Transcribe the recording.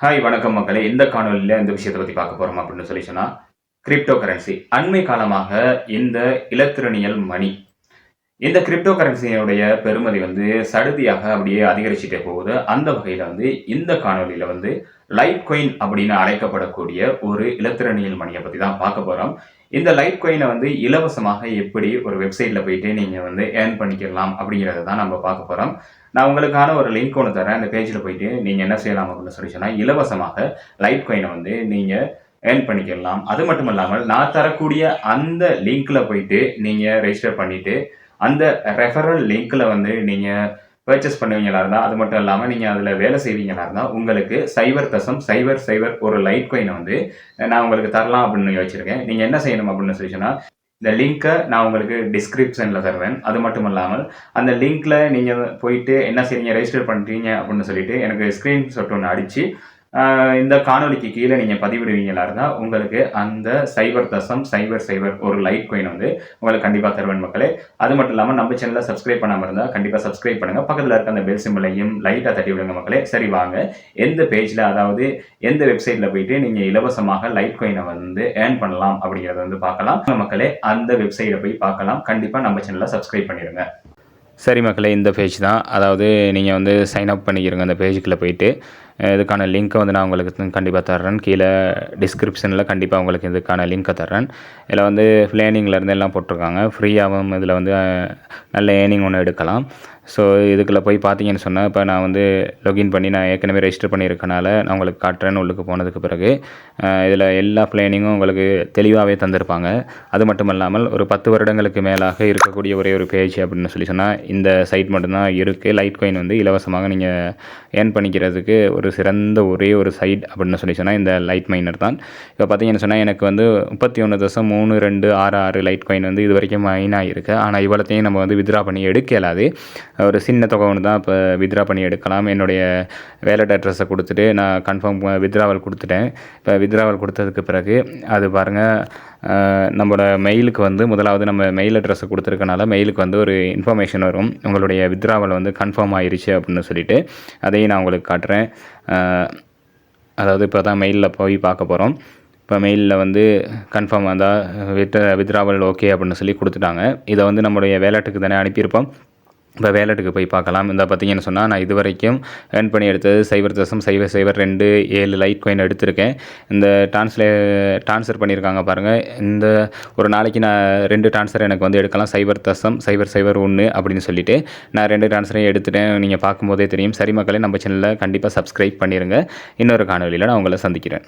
Hi வணக்கம் மக்களே. இந்த காணொலியில் இந்த விஷயத்தை பற்றி பார்க்க போகிறோம் அப்படின்னு சொல்லி சொன்னால் கிரிப்டோ கரன்சி அண்மை காலமாக இந்த இலத்திரனியல் மணி. இந்த கிரிப்டோ கரன்சியினுடைய பெருமதி வந்து சடுதியாக அப்படியே அதிகரிச்சுட்டே போகுது. அந்த வகையில் வந்து இந்த காணொலியில் வந்து லைட் கொயின் அப்படின்னு அழைக்கப்படக்கூடிய ஒரு இலத்திரனியல் மணியை பற்றி தான் பார்க்க போகிறோம் இந்த லைட் கொயினை வந்து இலவசமாக எப்படி ஒரு வெப்சைட்டில் போயிட்டு நீங்கள் வந்து ஏர்ன் பண்ணிக்கலாம் அப்படிங்கிறத தான் நம்ம பார்க்க போகிறோம் நான் உங்களுக்கான ஒரு லிங்க் ஒன்று தரேன். அந்த பேஜில் போயிட்டு நீங்கள் என்ன செய்யலாம் அப்படின்னு சொல்லி சொன்னால் இலவசமாக லைட் கொயினை வந்து நீங்கள் ஏர்ன் பண்ணிக்கலாம். அது மட்டும் இல்லாமல் நான் தரக்கூடிய அந்த லிங்க்கில் போயிட்டு நீங்கள் ரெஜிஸ்டர் பண்ணிவிட்டு அந்த ரெஃபரல் லிங்க்கில் வந்து நீங்கள் பர்ச்சேஸ் பண்ணுவீங்களா இருந்தால் அது மட்டும் இல்லாமல் நீங்கள் அதில் வேலை செய்வீங்களா இருந்தால் உங்களுக்கு சைபர் தசம் சைபர் சைபர் ஒரு லைட் கோயினை வந்து நான் உங்களுக்கு தரலாம் அப்படின்னு வச்சுருக்கேன் நீங்கள் என்ன செய்யணும் அப்படின்னு சொல்லி சொன்னால் இந்த லிங்க்கை நான் உங்களுக்கு டிஸ்கிரிப்ஷனில் தருவேன். அது மட்டும் இல்லாமல் அந்த லிங்க்கில் நீங்கள் போயிட்டு என்ன செய்றீங்க ரெஜிஸ்டர் பண்ணுறீங்க அப்படின்னு சொல்லிட்டு எனக்கு ஸ்க்ரீன்ஷாட் ஒன்று அடித்து இந்த காணொலிக்கு கீழே நீங்கள் பதிவிடுவீங்களா இருந்தால் உங்களுக்கு அந்த சைபர் தசம் சைபர் சைபர் ஒரு லைட் கோயின் வந்து உங்களுக்கு கண்டிப்பாக தருவன் மக்களே. அது மட்டும் இல்லாமல் நம்ம சேனலை சப்ஸ்கிரைப் பண்ணாமல் இருந்தால் கண்டிப்பாக சப்ஸ்கிரைப் பண்ணுங்கள் பக்கத்தில் இருக்க அந்த பெல் சிம்பிளையும் லைட்டாக தட்டி விடுங்க மக்களே. சரி வாங்க. எந்த பேஜில் அதாவது எந்த வெப்சைட்டில் போயிட்டு நீங்கள் இலவசமாக லைட் கோயினை வந்து ஏர்ன் பண்ணலாம் அப்படிங்கிறத வந்து பார்க்கலாம். மக்களே அந்த வெப்சைட்டை போய் பார்க்கலாம். கண்டிப்பாக நம்ம சேனலை சப்ஸ்கிரைப் பண்ணிடுங்க சரி மக்களே இந்த பேஜ் தான். அதாவது நீங்கள் வந்து சைன் அப் பண்ணிக்கிறங்க அந்த பேஜுக்குள்ளே போயிட்டு. இதுக்கான லிங்க்கை வந்து நான் உங்களுக்கு கண்டிப்பாக தர்றேன். கீழே டிஸ்கிரிப்ஷனில் கண்டிப்பாக உங்களுக்கு இதுக்கான லிங்க்கை தர்றேன். இதில் வந்து ஃப்ளேனிங்லேருந்து எல்லாம் போட்டிருக்காங்க. ஃப்ரீயாகவும் இதில் வந்து நல்ல ஏர்னிங் ஒன்று எடுக்கலாம். ஸோ இதுக்குள்ளே போய் பார்த்தீங்கன்னு சொன்னால் இப்போ நான் வந்து லொகின் பண்ணி நான் ஏற்கனவே ரெஜிஸ்டர் பண்ணியிருக்கனால நான் உங்களுக்கு காட்டுறேன்னு உள்ளுக்கு போனதுக்கு பிறகு இதில் எல்லா பிளானிங்கும் உங்களுக்கு தெளிவாகவே தந்திருப்பாங்க. அது மட்டும் இல்லாமல் ஒரு பத்து வருடங்களுக்கு மேலாக இருக்கக்கூடிய ஒரே ஒரு பேஜ் அப்படின்னு சொல்லி சொன்னால் இந்த சைட் மட்டும்தான் இருக்குது லைட் காயின் வந்து இலவசமாக நீங்கள் ஏர்ன் பண்ணிக்கிறதுக்கு ஒரு சிறந்த ஒரே ஒரு சைட் அப்படின்னு சொல்லி சொன்னால் இந்த லைட் மைனர் தான். இப்போ பார்த்தீங்கன்னு சொன்னால் எனக்கு வந்து முப்பத்தி ஒன்று தசம் மூணு ரெண்டு ஆறு ஆறு லைட் காயின் வந்து இது வரைக்கும் மைன் ஆகிருக்கு ஆனால் இவ்வளோத்தையும் நம்ம வந்து வித்ரா பண்ணி எடுக்க இயலாது. ஒரு சின்ன தொகை ஒன்று தான் இப்போ வித்ரா பண்ணி எடுக்கலாம். என்னுடைய வேலட் அட்ரஸை கொடுத்துட்டு நான் கன்ஃபார்ம் வித்ராவல் கொடுத்துட்டேன். இப்போ வித்ராவல் கொடுத்ததுக்கு பிறகு அது பாருங்கள் நம்மளோட மெயிலுக்கு வந்து முதலாவது நம்ம மெயில் அட்ரஸை கொடுத்துருக்கனால மெயிலுக்கு வந்து ஒரு இன்ஃபர்மேஷன் வரும். உங்களுடைய வித்ராவல் வந்து கன்ஃபார்ம் ஆயிடுச்சு அப்படின்னு சொல்லிட்டு அதையும் நான் உங்களுக்கு காட்டுறேன். அதாவது இப்போ தான் மெயிலில் போய் பார்க்க போகிறோம் இப்போ மெயிலில் வந்து கன்ஃபார்ம் வந்தால் வித் வித்ராவல் ஓகே அப்படின்னு சொல்லி கொடுத்துட்டாங்க. இதை வந்து நம்மளுடைய வேலைட்டுக்கு தானே அனுப்பியிருப்போம். இப்போ வேலெட்டுக்கு போய் பார்க்கலாம். இந்த பார்த்தீங்கன்னு சொன்னால் நான் இது வரைக்கும் ஏர்ன் பண்ணி எடுத்தது சைபர் தசம் சைபர் சைபர் ரெண்டு ஏழு லைட் காயின் எடுத்திருக்கேன். இந்த ட்ரான்ஸ்லே ட்ரான்ஸ்ஃபர் பண்ணியிருக்காங்க பாருங்கள் இந்த ஒரு நாளைக்கு நான் ரெண்டு ட்ரான்ஸ்ஃபர் எனக்கு வந்து எடுக்கலாம். சைபர் தசம் சைபர் சைபர் ஒன்று அப்படின்னு சொல்லிட்டு நான் ரெண்டு ட்ரான்ஸ்ஃபரையும் எடுத்துட்டேன். நீங்கள் பார்க்கும்போதே தெரியும். சரி மக்களே நம்ம சேனலில் கண்டிப்பாக சப்ஸ்கிரைப் பண்ணிடுங்க இன்னொரு காணொலியில் நான் உங்களை சந்திக்கிறேன்.